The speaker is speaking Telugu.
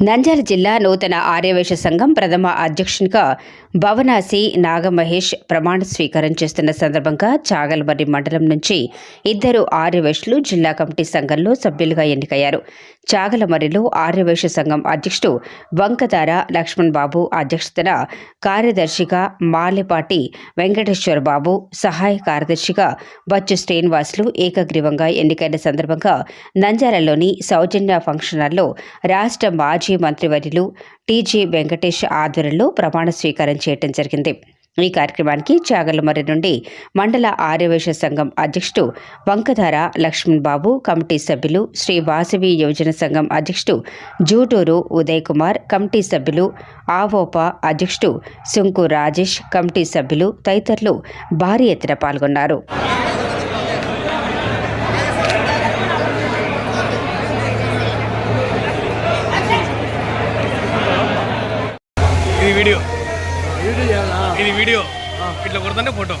నంద్యాల జిల్లా నూతన ఆర్యవేశ సంఘం ప్రథమ అధ్యక్షునిగా భవనాసి నాగమహేష్ ప్రమాణ స్వీకారం చేస్తున్న సందర్భంగా చాగల్మర్రి మండలం నుంచి ఇద్దరు ఆర్యవేశులు జిల్లా కమిటీ సంఘంలో సభ్యులుగా ఎన్నికయ్యారు. చాగలమర్రిలో ఆర్యవేశ సంఘం అధ్యక్షుడు వంకదార లక్ష్మణ్ బాబు అధ్యక్షతన కార్యదర్శిగా మాలెపాటి వెంకటేశ్వర బాబు సహాయ కార్యదర్శిగా బచ్చు శ్రీనివాసులు ఏకగ్రీవంగా ఎన్నికైన సందర్భంగా నంద్యాలలోని సౌజన్య ఫంక్షన్ హాల్లో రాష్ట్ర మాజీ మంత్రివర్యులు టీజీ వెంకటేష్ ఆధ్వర్యంలో ప్రమాణ స్వీకారం చేయడం జరిగింది. ఈ కార్యక్రమానికి చాగలమర్రి నుండి మండల ఆర్యవేశ సంఘం అధ్యక్షుడు వంకధార లక్ష్మణ్ బాబు కమిటీ సభ్యులు శ్రీ వాసవి యోజన సంఘం అధ్యక్షుడు జూటూరు ఉదయ్ కుమార్ కమిటీ సభ్యులు ఆవోప అధ్యక్షుడు సుంకు రాజేష్ కమిటీ సభ్యులు తదితరులు భారీ ఎత్తున పాల్గొన్నారు. ఇది వీడియో. ఇది వీడియో. ఇట్లా కొడుతుంటే ఫోటో.